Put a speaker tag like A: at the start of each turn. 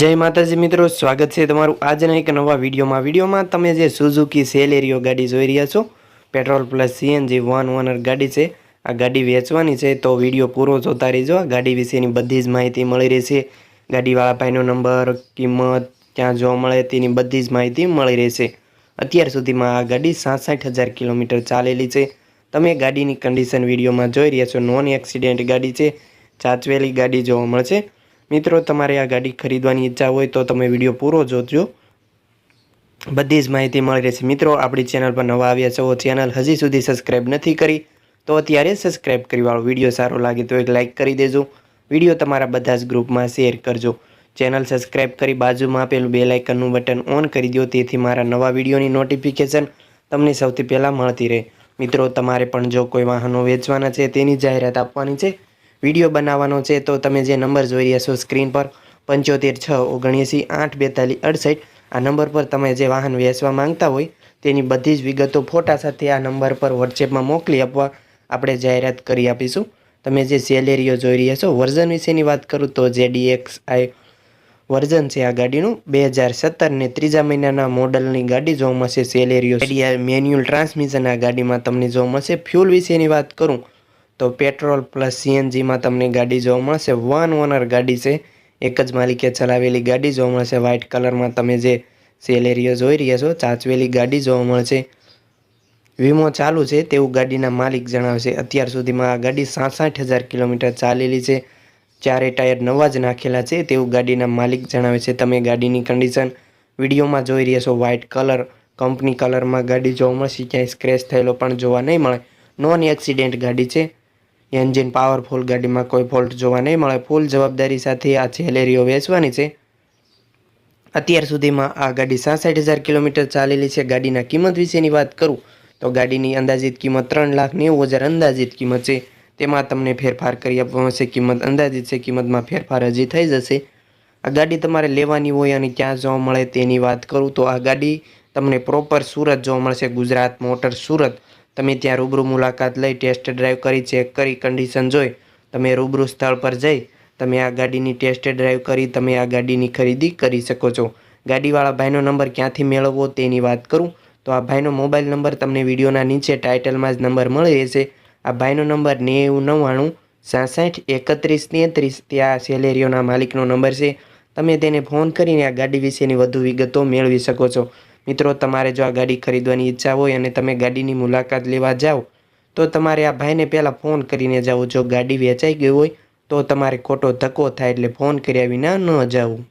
A: જય માતાજી મિત્રો, સ્વાગત છે તમારું આજના એક નવા વિડીયોમાં. વિડીયોમાં તમે જે સુઝુકી સેલેરિયો ગાડી જોઈ રહ્યા છો petrol plus CNG one owner ગાડી છે, આ ગાડી વેચવાની છે, તો વીડિયો પૂરો જોતા રહેજો. આ ગાડી વિશેની બધી જ માહિતી મળી રહેશે. ગાડીવાળા ભાઈનો નંબર, કિંમત, ક્યાં જોવા મળે તેની બધી જ માહિતી મળી રહેશે. અત્યાર સુધીમાં આ ગાડી સાસઠ હજાર કિલોમીટર ચાલેલી છે. તમે ગાડીની કન્ડિશન વિડીયોમાં જોઈ રહ્યા છો. નોન એક્સિડેન્ટ ગાડી છે. ચાચવેલી ગાડી જોવા મળશે. મિત્રો, તમારે આ ગાડી ખરીદવાની ઈચ્છા હોય તો તમે વીડિયો પૂરો જોજો. બધી જ માહિતી મળી રહેશે. મિત્રો, આપણી ચેનલ પર નવા આવ્યા છો, ચેનલ હજી સુધી સબસ્ક્રાઈબ નથી કરી, તો અત્યારે સબસ્ક્રાઈબ કરી વાળો. વીડિયો સારો લાગે તો એક લાઇક કરી દેજો. વીડિયો તમારા બધા જ ગ્રુપમાં શેર કરજો. ચેનલ સબસ્ક્રાઈબ કરી બાજુમાં આપેલું બે લાઇકનનું બટન ઓન કરી દો, તેથી મારા નવા વિડીયોની નોટિફિકેશન તમને સૌથી પહેલાં મળતી રહે. મિત્રો, તમારે પણ જો કોઈ વાહનો વેચવાના છે, તેની જાહેરાત આપવાની છે વીડિયો બનાવવાનો છે, તો તમે જે નંબર જોઈ રહ્યા છો સ્ક્રીન પર, પંચોતેર છ ઓગણએંસી આઠ બેતાલીસ અડસઠ, આ નંબર પર તમે જે વાહન વેચવા માંગતા હોય, તેની બધી જ વિગતો ફોટા સાથે આ નંબર પર વોટ્સએપમાં મોકલી આપવા આપણે જાહેરાત કરી આપીશું. તમે જે સેલેરીઓ જોઈ રહ્યા છો, વર્ઝન વિશેની વાત કરું તો જેડીએક્સ આઈ વર્ઝન છે આ ગાડીનું. બે હજાર સત્તર ને ત્રીજા મહિનાના મોડલની ગાડી જોવા મળશે, સેલેરીઓ. મેન્યુઅલ ટ્રાન્સમિશન આ ગાડીમાં તમને જોવા મળશે. ફ્યુલ વિશેની વાત કરું તો પેટ્રોલ પ્લસ સીએનજીમાં તમને ગાડી જોવા મળશે. વન ઓનર ગાડી છે. એક જ માલિકે ચલાવેલી ગાડી જોવા મળશે. વ્હાઇટ કલરમાં તમે જે સેલેરીઓ જોઈ રહ્યા છો, ચાચવેલી ગાડી જોવા મળશે. વીમો ચાલુ છે. તેવું ગાડીના માલિક જણાવશે અત્યાર સુધીમાં આ ગાડી સાસઠ હજાર કિલોમીટર ચાલેલી છે. ચારે ટાયર નવા જ નાખેલા છે. તેવું ગાડીના માલિક જણાવે છે. તમે ગાડીની કન્ડિશન વિડીયોમાં જોઈ રહ્યા છો. વ્હાઇટ કલર કંપની કલરમાં ગાડી જોવા મળશે. ક્યાંય સ્ક્રેચ થયેલો પણ જોવા નહીં મળે. નોન એક્સિડેન્ટ ગાડી છે. એન્જિન પાવરફુલ ગાડીમાં કોઈ ફોલ્ટ જોવા નહીં મળે. ફૂલ જવાબદારી સાથે આ સેલેરીઓ વેચવાની છે. અત્યાર સુધીમાં આ ગાડી સાસઠ હજાર કિલોમીટર ચાલેલી છે. ગાડીના કિંમત વિશેની વાત કરું તો ગાડીની અંદાજિત કિંમત ત્રણ લાખ નેવું હજાર અંદાજિત કિંમત છે. તેમાં તમને ફેરફાર કરી આપવામાં આવશે. કિંમત અંદાજિત છે. કિંમતમાં ફેરફાર હજી થઈ જશે. આ ગાડી તમારે લેવાની હોય અને ક્યાં જોવા મળે તેની વાત કરું તો આ ગાડી તમને પ્રોપર સુરત જોવા મળશે. ગુજરાત મોટર સુરત. તમે ત્યાં રૂબરૂ મુલાકાત લઈ ટેસ્ટ ડ્રાઈવ કરી ચેક કરી કન્ડિશન જોઈ, તમે રૂબરૂ સ્થળ પર જઈ, તમે આ ગાડીની ટેસ્ટ ડ્રાઈવ કરી, તમે આ ગાડીની ખરીદી કરી શકો છો. ગાડીવાળા ભાઈનો નંબર ક્યાંથી મેળવવો તેની વાત કરું. તો આ ભાઈનો મોબાઈલ નંબર તમને વિડીયોના નીચે ટાઇટલમાં જ નંબર મળી રહેશે. આ ભાઈનો નંબર નેવું નવ્વાણું, સાસઠ, એકત્રીસ, તેત્રીસ ત્યાં સેલેરીઓના માલિકનો નંબર છે. તમે તેને ફોન કરીને આ ગાડી વિશેની વધુ વિગતો મેળવી શકો છો. મિત્રો, તમારે જો આ ગાડી ખરીદવાની ઈચ્છા હોય અને તમે ગાડીની મુલાકાત લેવા જાઓ, તો તમારે આ ભાઈને પહેલાં ફોન કરીને જાઓ. જો ગાડી વેચાઈ ગઈ હોય, તો તમારે ખોટો ધક્કો થાય એટલે ફોન કર્યા વિના ન જાવું